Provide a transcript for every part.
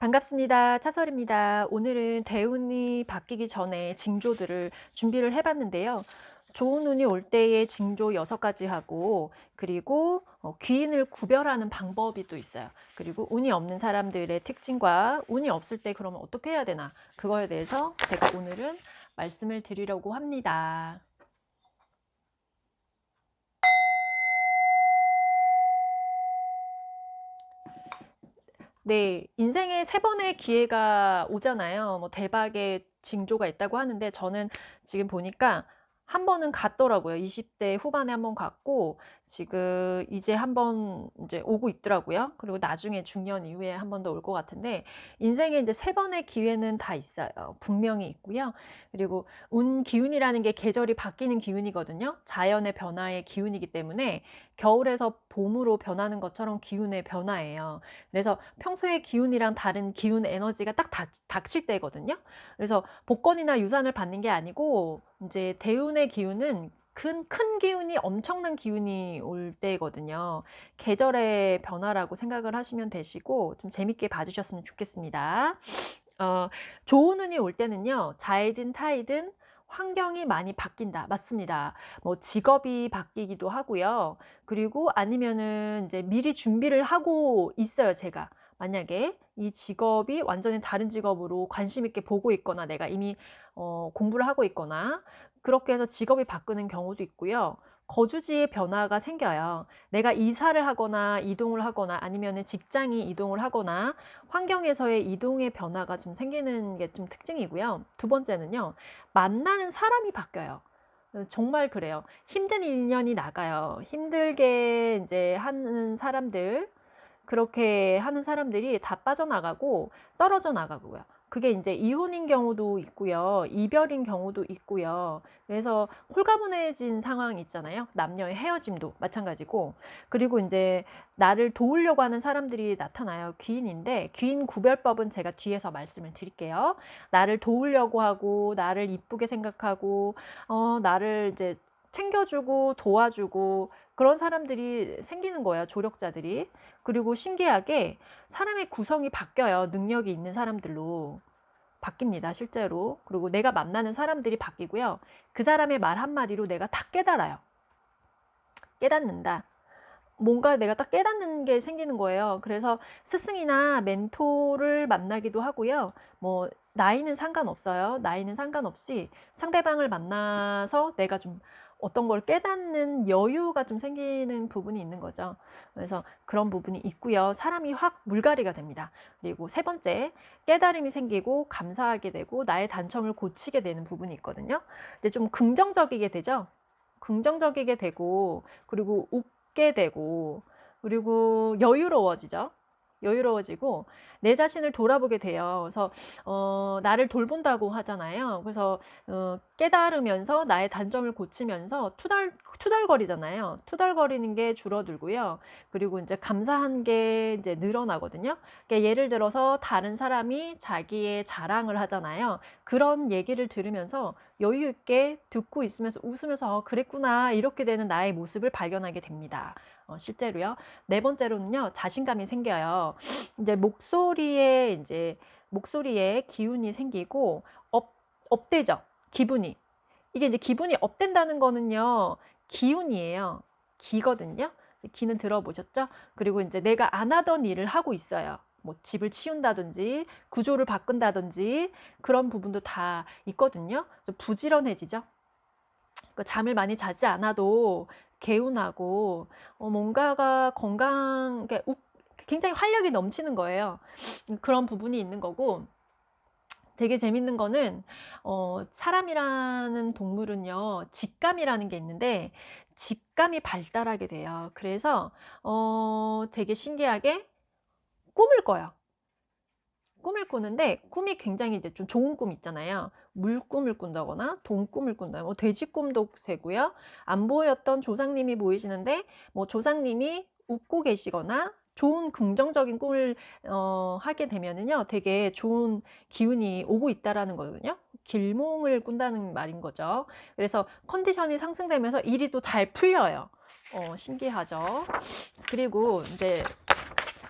반갑습니다. 차설입니다. 오늘은 대운이 바뀌기 전에 징조들을 준비를 해봤는데요. 좋은 운이 올 때의 징조 여섯 가지 하고 그리고 어, 귀인을 구별하는 방법이 또 있어요. 그리고 운이 없는 사람들의 특징과 운이 없을 때 그러면 어떻게 해야 되나 그거에 대해서 제가 오늘은 말씀을 드리려고 합니다. 네, 인생에 세 번의 기회가 오잖아요. 뭐 대박의 징조가 있다고 하는데 저는 지금 보니까 한 번은 갔더라고요. 20 대 후반에 한번 갔고 지금 이제 한번 이제 오고 있더라고요. 그리고 나중에 중년 이후에 한 번 더 올 것 같은데 인생에 이제 세 번의 기회는 다 있어요. 분명히 있고요. 그리고 운 기운이라는 게 계절이 바뀌는 기운이거든요. 자연의 변화의 기운이기 때문에 겨울에서 봄으로 변하는 것처럼 기운의 변화예요. 그래서 평소의 기운이랑 다른 기운 에너지가 딱 닥, 닥칠 때거든요. 그래서 복권이나 유산을 받는 게 아니고 이제 대운의 기운은 큰, 큰 기운이 엄청난 기운이 올 때거든요. 계절의 변화라고 생각을 하시면 되시고 좀 재밌게 봐주셨으면 좋겠습니다. 어, 좋은 운이 올 때는요, 자이든 타이든 환경이 많이 바뀐다. 맞습니다. 뭐 직업이 바뀌기도 하고요. 그리고 아니면은 이제 미리 준비를 하고 있어요, 제가. 만약에 이 직업이 완전히 다른 직업으로 관심 있게 보고 있거나 내가 이미 어, 공부를 하고 있거나 그렇게 해서 직업이 바꾸는 경우도 있고요. 거주지의 변화가 생겨요. 내가 이사를 하거나 이동을 하거나 아니면 직장이 이동을 하거나 환경에서의 이동의 변화가 좀 생기는 게 좀 특징이고요. 두 번째는요. 만나는 사람이 바뀌어요. 정말 그래요. 힘든 인연이 나가요. 힘들게 이제 하는 사람들, 그렇게 하는 사람들이 다 빠져나가고 떨어져 나가고요. 그게 이제 이혼인 경우도 있고요. 이별인 경우도 있고요. 그래서 홀가분해진 상황 있잖아요. 남녀의 헤어짐도 마찬가지고. 그리고 이제 나를 도우려고 하는 사람들이 나타나요. 귀인인데 귀인 구별법은 제가 뒤에서 말씀을 드릴게요. 나를 도우려고 하고 나를 이쁘게 생각하고 어 나를 이제 챙겨주고 도와주고 그런 사람들이 생기는 거예요. 조력자들이. 그리고 신기하게 사람의 구성이 바뀌어요. 능력이 있는 사람들로. 바뀝니다. 실제로. 그리고 내가 만나는 사람들이 바뀌고요. 그 사람의 말 한마디로 내가 다 깨달아요. 깨닫는다. 뭔가 내가 딱 깨닫는 게 생기는 거예요. 그래서 스승이나 멘토를 만나기도 하고요. 뭐, 나이는 상관없어요. 나이는 상관없이 상대방을 만나서 내가 좀 어떤 걸 깨닫는 여유가 좀 생기는 부분이 있는 거죠. 그래서 그런 부분이 있고요. 사람이 확 물갈이가 됩니다. 그리고 세 번째, 깨달음이 생기고 감사하게 되고 나의 단점을 고치게 되는 부분이 있거든요. 이제 좀 긍정적이게 되죠. 긍정적이게 되고 그리고 웃게 되고 그리고 여유로워지죠. 여유로워지고 내 자신을 돌아보게 돼요. 그래서 어, 나를 돌본다고 하잖아요. 그래서 어, 깨달으면서 나의 단점을 고치면서 투덜 투덜거리잖아요. 투덜거리는 게 줄어들고요. 그리고 이제 감사한 게 이제 늘어나거든요. 그러니까 예를 들어서 다른 사람이 자기의 자랑을 하잖아요. 그런 얘기를 들으면서 여유 있게 듣고 있으면서 웃으면서 어, 그랬구나 이렇게 되는 나의 모습을 발견하게 됩니다. 어, 실제로요. 네 번째로는요, 자신감이 생겨요. 이제 목소리에 이제 목소리에 기운이 생기고 업 업되죠. 기분이 이게 이제 기분이 업된다는 거는요, 기운이에요. 기거든요. 기는 들어보셨죠? 그리고 이제 내가 안 하던 일을 하고 있어요. 뭐 집을 치운다든지 구조를 바꾼다든지 그런 부분도 다 있거든요. 좀 부지런해지죠. 그 잠을 많이 자지 않아도 개운하고 어, 뭔가가 건강, 그러니까 굉장히 활력이 넘치는 거예요. 그런 부분이 있는 거고. 되게 재밌는 거는 어, 사람이라는 동물은요 직감이라는 게 있는데 직감이 발달하게 돼요. 그래서 어, 되게 신기하게 꿈을 꿔요. 꿈을 꾸는데 꿈이 굉장히 이제 좀 좋은 꿈 있잖아요. 물꿈을 꾼다거나 동꿈을 꾼다. 뭐 돼지 꿈도 되고요. 안 보였던 조상님이 보이시는데 뭐 조상님이 웃고 계시거나 좋은 긍정적인 꿈을 어, 하게 되면은요, 되게 좋은 기운이 오고 있다라는 거거든요. 길몽을 꾼다는 말인 거죠. 그래서 컨디션이 상승되면서 일이 또 잘 풀려요. 어, 신기하죠. 그리고 이제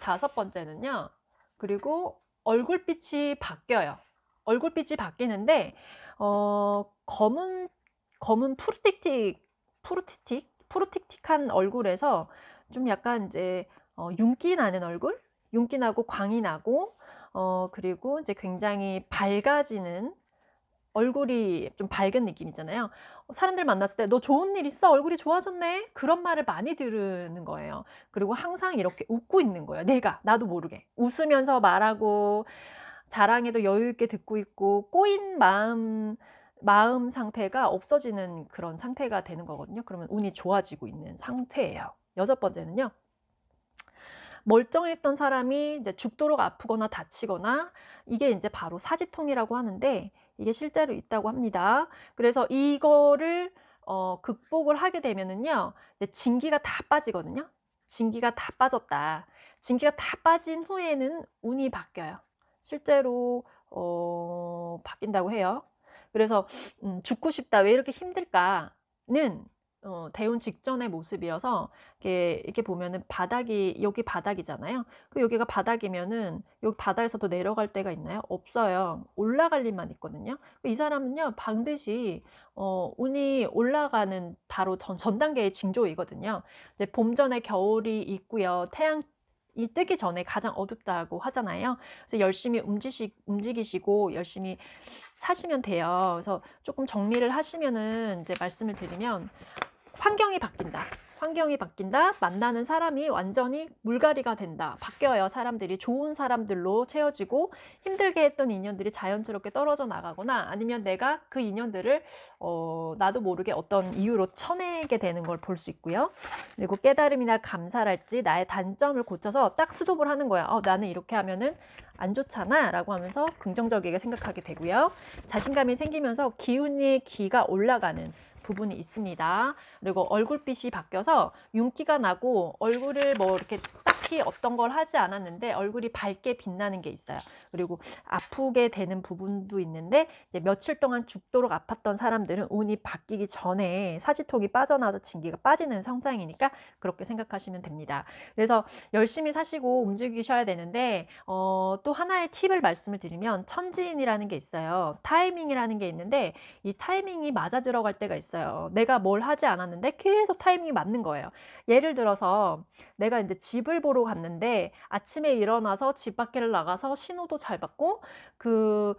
다섯 번째는요. 그리고 얼굴빛이 바뀌어요. 얼굴빛이 바뀌는데 어 검은 검은 푸르틱틱 푸르틱틱 푸르틱틱한 얼굴에서 좀 약간 이제 어 윤기 나는 얼굴? 윤기 나고 광이 나고 어 그리고 이제 굉장히 밝아지는 얼굴이 좀 밝은 느낌이잖아요. 어 사람들 만났을 때 "너 좋은 일 있어? 얼굴이 좋아졌네." 그런 말을 많이 들으는 거예요. 그리고 항상 이렇게 웃고 있는 거예요 내가 나도 모르게. 웃으면서 말하고 자랑에도 여유 있게 듣고 있고 꼬인 마음 마음 상태가 없어지는 그런 상태가 되는 거거든요. 그러면 운이 좋아지고 있는 상태예요. 여섯 번째는요. 멀쩡했던 사람이 이제 죽도록 아프거나 다치거나 이게 인제 바로 사지통이라고 하는데 이게 실제로 있다고 합니다. 그래서 이거를 어 극복을 하게 되면은요. 이제 진기가 다 빠지거든요. 진기가 다 빠졌다. 진기가 다 빠진 후에는 운이 바뀌어요. 실제로 어 바뀐다고 해요. 그래서 음 '죽고 싶다. 왜 이렇게 힘들까?'는 어 대운 직전의 모습이어서 이렇게, 이렇게 보면은 바닥이 여기 바닥이잖아요. 그 여기가 바닥이면은 여기 바닥에서 더 내려갈 데가 있나요? 없어요. 올라갈 일만 있거든요. 이 사람은요 반드시 어 운이 올라가는 바로 전 전 단계의 징조이거든요. 이제 봄 전에 겨울이 있고요. 태양 이 뜨기 전에 가장 어둡다고 하잖아요. 그래서 열심히 움지시 움직이시고 열심히 사시면 돼요. 그래서 쪼끔 정리를 하시면은 인제 말씀을 드리면 환경이 바뀐다. 환경이 바뀐다. 만나는 사람이 완전히 물갈이가 된다. 바뀌어요. 사람들이 좋은 사람들로 채워지고 힘들게 했던 인연들이 자연스럽게 떨어져 나가거나 아니면 내가 그 인연들을 어 나도 모르게 어떤 이유로 쳐내게 되는 걸 볼 수 있고요. 그리고 깨달음이나 감사랄지 나의 단점을 고쳐서 딱 스톱을 하는 거야. '어 나는 이렇게 하면은 안 좋잖아.'라고 하면서 긍정적이게 생각하게 되고요. 자신감이 생기면서 기운의 기가 올라가는 부분이 있습니다. 그리고 얼굴빛이 바뀌어서 윤기가 나고 얼굴을 뭐 이렇게 딱 히 어떤 걸 하지 않았는데 얼굴이 밝게 빛나는 게 있어요. 그리고 아프게 되는 부분도 있는데 이제 며칠 동안 죽도록 아팠던 사람들은 운이 바뀌기 전에 사지통이 빠져나와서 진기가 빠지는 상상이니까 그렇게 생각하시면 됩니다. 그래서 열심히 사시고 움직이셔야 되는데 어, 또 하나의 팁을 말씀을 드리면 천지인이라는 게 있어요. 타이밍이라는 게 있는데 이 타이밍이 맞아 들어갈 때가 있어요. 내가 뭘 하지 않았는데 계속 타이밍이 맞는 거예요. 예를 들어서 내가 이제 집을 보러 갔는데 아침에 일어나서 집 밖을 나가서 신호도 잘 받고 그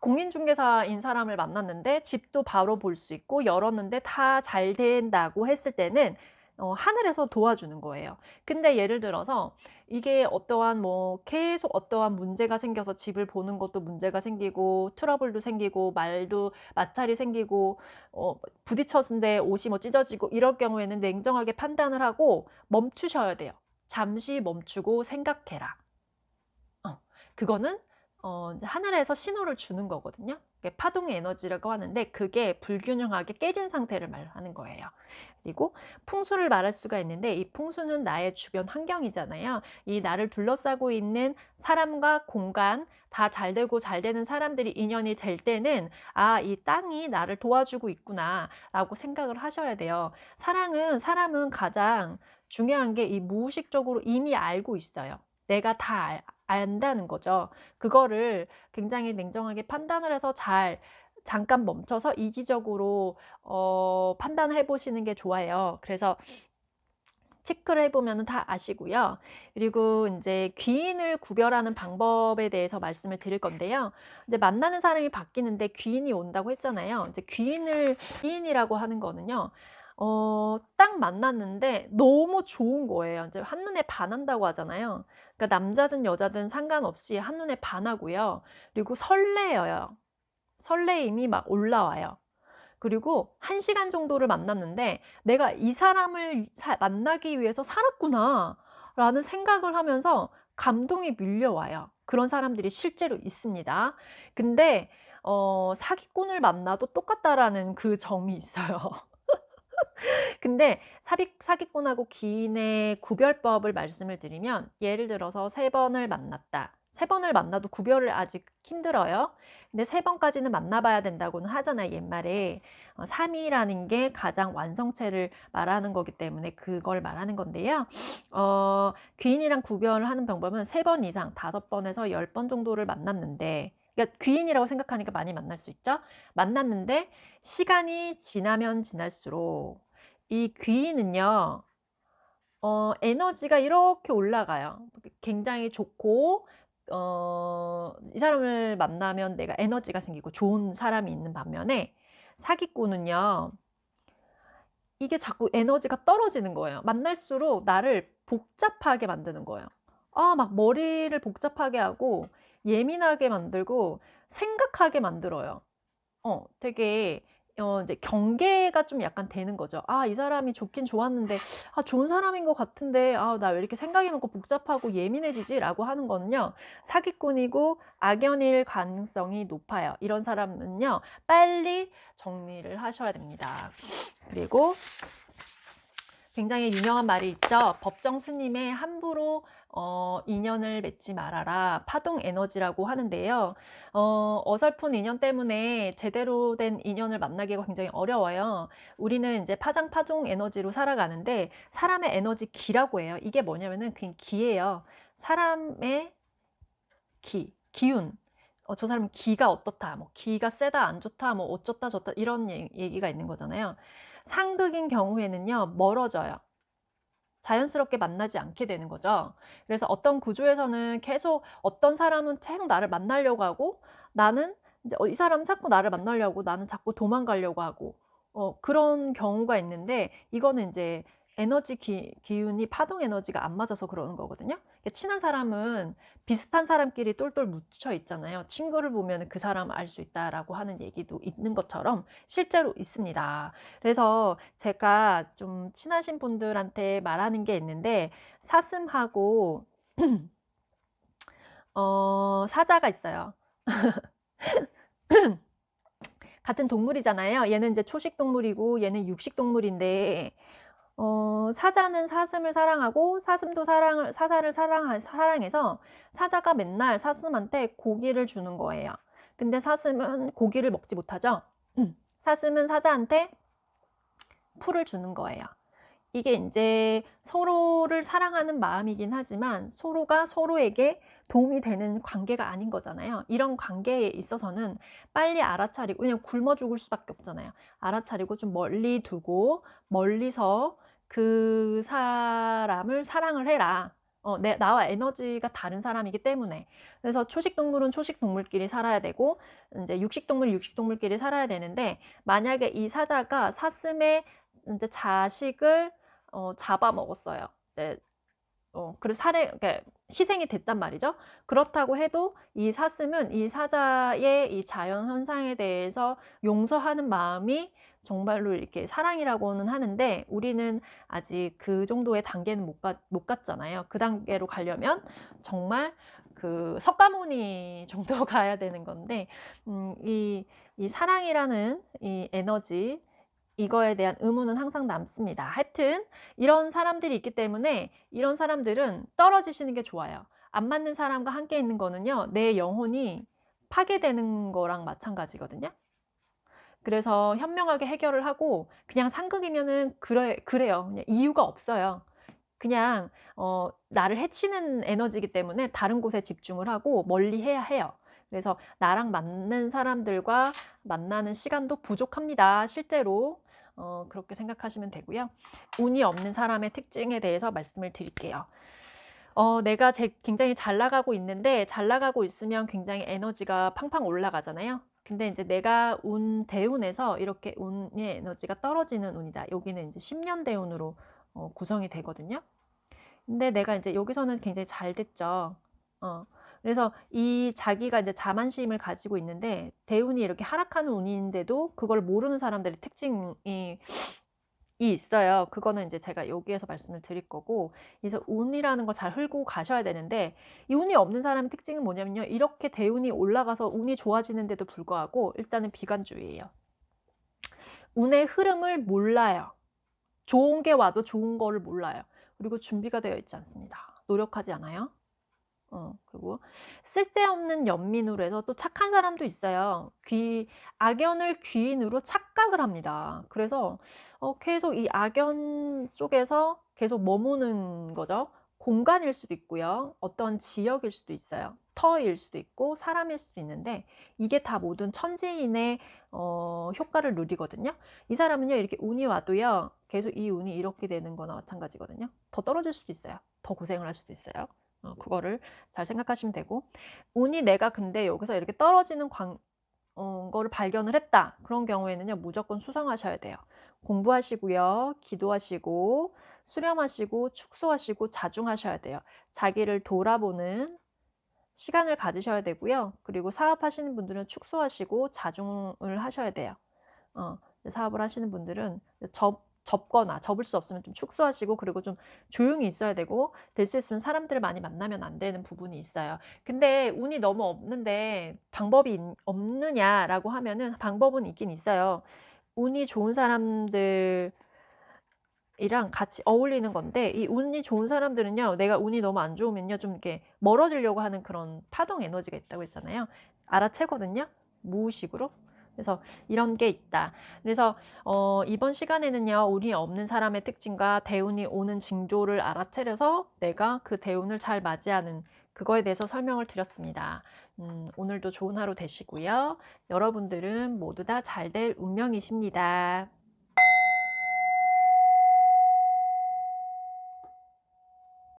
공인중개사인 사람을 만났는데 집도 바로 볼 수 있고 열었는데 다 잘 된다고 했을 때는 어 하늘에서 도와주는 거예요. 근데 예를 들어서 이게 어떠한 뭐 계속 어떠한 문제가 생겨서 집을 보는 것도 문제가 생기고 트러블도 생기고 말도 마찰이 생기고 어 부딪혔는데 옷이 뭐 찢어지고 이럴 경우에는 냉정하게 판단을 하고 멈추셔야 돼요. 잠시 멈추고 생각해라. 어 그거는 어 하늘에서 신호를 주는 거거든요. 파동의 에너지라고 하는데 그게 불균형하게 깨진 상태를 말하는 거예요. 그리고 풍수를 말할 수가 있는데 이 풍수는 나의 주변 환경이잖아요. 이 나를 둘러싸고 있는 사람과 공간 다 잘 되고 잘 되는 사람들이 인연이 될 때는 아, 이 땅이 나를 도와주고 있구나라고 생각을 하셔야 돼요. 사랑은 사람은 가장 중요한 게 이 무의식적으로 이미 알고 있어요. 내가 다 알, 안다는 거죠. 그거를 굉장히 냉정하게 판단을 해서 잘 잠깐 멈춰서 이기적으로 어 판단을 해 보시는 게 좋아요. 그래서 체크를 해 보면은 다 아시고요. 그리고 인제 귀인을 구별하는 방법에 대해서 말씀을 드릴 건데요. 이제 만나는 사람이 바뀌는데 귀인이 온다고 했잖아요. 이제 귀인을 귀인이라고 하는 거는요. 어 딱 만났는데 너무 좋은 거예요. 이제 한눈에 반한다고 하잖아요. 그러니까 남자든 여자든 상관없이 한눈에 반하고요. 그리고 설레어요. 설레임이 막 올라와요. 그리고 1 시간 정도를 만났는데 '내가 이 사람을 사 만나기 위해서 살았구나.'라는 생각을 하면서 감동이 밀려와요. 그런 사람들이 실제로 있습니다. 근데 어 '사기꾼을 만나도 똑같다.'라는 그 점이 있어요. 근데 사비 사기꾼하고 기인의 구별법을 말씀을 드리면 예를 들어서 3 번을 만났다. 세 번을 만나도 구별을 아직 힘들어요. 근데 세 번까지는 만나봐야 된다고는 하잖아요, 옛말에. 어, 3이라는 게 가장 완성체를 말하는 거기 때문에 그걸 말하는 건데요. 어, 귀인이랑 구별을 하는 방법은 세 번 이상, 다섯 번에서 열 번 정도를 만났는데, 그러니까 귀인이라고 생각하니까 많이 만날 수 있죠. 만났는데 시간이 지나면 지날수록 이 귀인은요, 어, 에너지가 이렇게 올라가요. 굉장히 좋고, 어, 이 사람을 만나면 내가 에너지가 생기고 좋은 사람이 있는 반면에 사기꾼은요, 이게 자꾸 에너지가 떨어지는 거예요. 만날수록 나를 복잡하게 만드는 거예요. 아, 막 머리를 복잡하게 하고 예민하게 만들고 생각하게 만들어요. 어, 되게 어, 이제 경계가 좀 약간 되는 거죠. 아, 이 사람이 좋긴 좋았는데, 아, 좋은 사람인 것 같은데, 아, 나 왜 이렇게 생각이 많고 복잡하고 예민해지지? 라고 하는 거는요, 사기꾼이고 악연일 가능성이 높아요. 이런 사람은요, 빨리 정리를 하셔야 됩니다. 그리고 굉장히 유명한 말이 있죠. 법정 스님의 함부로 어, 인연을 맺지 말아라. 파동 에너지라고 하는데요. 어, 어설픈 인연 때문에 제대로 된 인연을 만나기가 굉장히 어려워요. 우리는 이제 파장 파종 에너지로 살아가는데 사람의 에너지 기라고 해요. 이게 뭐냐면은 그냥 기예요. 사람의 기, 기운. 어, 저 사람 기가 어떻다, 뭐 기가 세다, 안 좋다, 뭐 어쩌다 저쩌다 이런 얘- 얘기가 있는 거잖아요. 상극인 경우에는요, 멀어져요. 자연스럽게 만나지 않게 되는 거죠. 그래서 어떤 구조에서는 계속 어떤 사람은 계속 나를 만나려고 하고 나는 이제 어, 이 사람은 자꾸 나를 만나려고 나는 자꾸 도망가려고 하고 어, 그런 경우가 있는데 이거는 이제 에너지 기, 기운이 파동 에너지가 안 맞아서 그러는 거거든요. 그러니까 친한 사람은 비슷한 사람끼리 똘똘 묻혀 있잖아요. 친구를 보면 그 사람 알 수 있다라고 하는 얘기도 있는 것처럼 실제로 있습니다. 그래서 제가 좀 친하신 분들한테 말하는 게 있는데 사슴하고 어, 사자가 있어요. 같은 동물이잖아요. 얘는 이제 초식 동물이고 얘는 육식 동물인데 어, 사자는 사슴을 사랑하고 사슴도 사랑을 사자를 사랑 사랑해서 사자가 맨날 사슴한테 고기를 주는 거예요. 근데 사슴은 고기를 먹지 못하죠. 사슴은 사자한테 풀을 주는 거예요. 이게 이제 서로를 사랑하는 마음이긴 하지만 서로가 서로에게 도움이 되는 관계가 아닌 거잖아요. 이런 관계에 있어서는 빨리 알아차리고, 왜냐면 굶어 죽을 수밖에 없잖아요. 알아차리고 좀 멀리 두고, 멀리서 그 사람을 사랑을 해라. 어, 내, 나와 에너지가 다른 사람이기 때문에. 그래서 초식동물은 초식동물끼리 살아야 되고, 이제 육식동물, 육식동물끼리 살아야 되는데, 만약에 이 사자가 사슴의 이제 자식을 어, 잡아먹었어요. 이제 어, 그래서 살해, 그러니까 희생이 됐단 말이죠. 그렇다고 해도 이 사슴은 이 사자의 이 자연 현상에 대해서 용서하는 마음이 정말로 이렇게 사랑이라고는 하는데 우리는 아직 그 정도의 단계는 못, 가, 못 갔잖아요. 그 단계로 가려면 정말 그 석가모니 정도 가야 되는 건데 음, 이, 이 사랑이라는 이 에너지 이거에 대한 의문은 항상 남습니다. 하여튼 이런 사람들이 있기 때문에 이런 사람들은 떨어지시는 게 좋아요. 안 맞는 사람과 함께 있는 거는요. 내 영혼이 파괴되는 거랑 마찬가지거든요. 그래서 현명하게 해결을 하고 그냥 상극이면은 그래 그래요. 그냥 이유가 없어요. 그냥 어, 나를 해치는 에너지이기 때문에 다른 곳에 집중을 하고 멀리 해야 해요. 그래서 나랑 맞는 사람들과 만나는 시간도 부족합니다. 실제로 어, 그렇게 생각하시면 되고요. 운이 없는 사람의 특징에 대해서 말씀을 드릴게요. 어, 내가 제, 굉장히 잘 나가고 있는데 잘 나가고 있으면 굉장히 에너지가 팡팡 올라가잖아요. 근데 이제 내가 운 대운에서 이렇게 운의 에너지가 떨어지는 운이다. 여기는 이제 10년 대운으로 어, 구성이 되거든요. 근데 내가 이제 여기서는 굉장히 잘 됐죠. 어, 그래서 이 자기가 이제 자만심을 가지고 있는데 대운이 이렇게 하락하는 운인데도 그걸 모르는 사람들의 특징이 이 있어요. 그거는 이제 제가 여기에서 말씀을 드릴 거고, 그래서 운이라는 걸 잘 흘고 가셔야 되는데, 이 운이 없는 사람의 특징은 뭐냐면요. 이렇게 대운이 올라가서 운이 좋아지는데도 불구하고, 일단은 비관주의예요. 운의 흐름을 몰라요. 좋은 게 와도 좋은 거를 몰라요. 그리고 준비가 되어 있지 않습니다. 노력하지 않아요. 어, 그리고 쓸데없는 연민으로 해서 또 착한 사람도 있어요. 귀, 악연을 귀인으로 착각을 합니다. 그래서 어, 계속 이 악연 속에서 계속 머무는 거죠. 공간일 수도 있고요. 어떤 지역일 수도 있어요. 터일 수도 있고 사람일 수도 있는데 이게 다 모든 천지인의 어, 효과를 누리거든요. 이 사람은요 이렇게 운이 와도요 계속 이 운이 이렇게 되는 거나 마찬가지거든요. 더 떨어질 수도 있어요. 더 고생을 할 수도 있어요. 어, 그거를 잘 생각하시면 되고 운이 내가 근데 여기서 이렇게 떨어지는 광, 어, 거를 발견을 했다. 그런 경우에는요 무조건 수성하셔야 돼요. 공부하시고요, 기도하시고 수렴하시고 축소하시고 자중하셔야 돼요. 자기를 돌아보는 시간을 가지셔야 되고요. 그리고 사업하시는 분들은 축소하시고 자중을 하셔야 돼요. 어, 사업을 하시는 분들은 접, 접거나 접을 수 없으면 좀 축소하시고 그리고 좀 조용히 있어야 되고 될 수 있으면 사람들을 많이 만나면 안 되는 부분이 있어요. 근데 운이 너무 없는데 방법이 있- 없느냐라고 하면은 방법은 있긴 있어요. 운이 좋은 사람들 이랑 같이 어울리는 건데 이 운이 좋은 사람들은요 내가 운이 너무 안 좋으면요 좀 이렇게 멀어지려고 하는 그런 파동 에너지가 있다고 했잖아요 알아채거든요 무의식으로 그래서 이런 게 있다. 그래서 어, 이번 시간에는요 운이 없는 사람의 특징과 대운이 오는 징조를 알아차려서 내가 그 대운을 잘 맞이하는 그거에 대해서 설명을 드렸습니다. 음, 오늘도 좋은 하루 되시고요. 여러분들은 모두 다 잘 될 운명이십니다